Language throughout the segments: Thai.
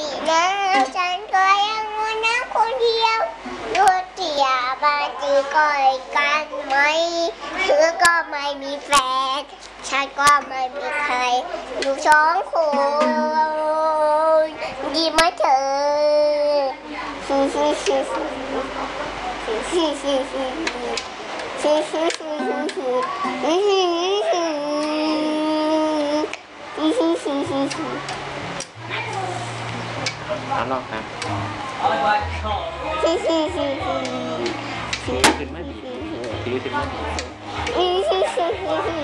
ติแล้วฉันก็ยังงอนนะคนเดียวดูเตียบาจีก่อยกันไหมเธอก็ไม่มีแฟน ฉันก็ไม่มีใคร อยู่สองคนดีไหมเธอฮิฮิฮิฮิฮิฮิฮิฮิฮิฮิฮิฮิฮิฮิฮิฮิฮิฮิ เอาลองครับฮิฮิฮิฮิถือขึ้นมาดีถือขึ้นมาดีฮิฮิฮิฮิ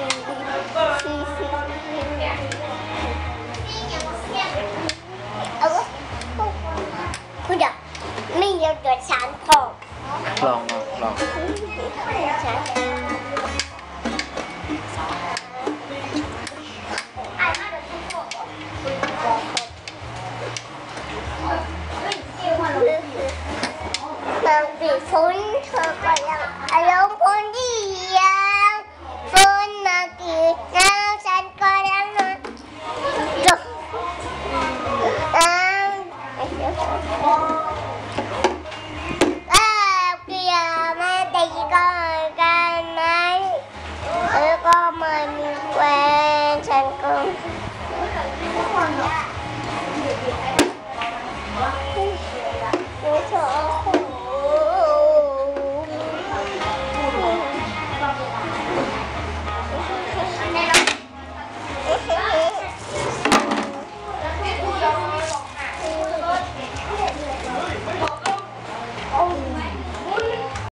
เอาคุณเดี๋ยวไม่เยอะเกินสามพอลองลองลอง à kìa má đây con cái máy con mời mình quen thành công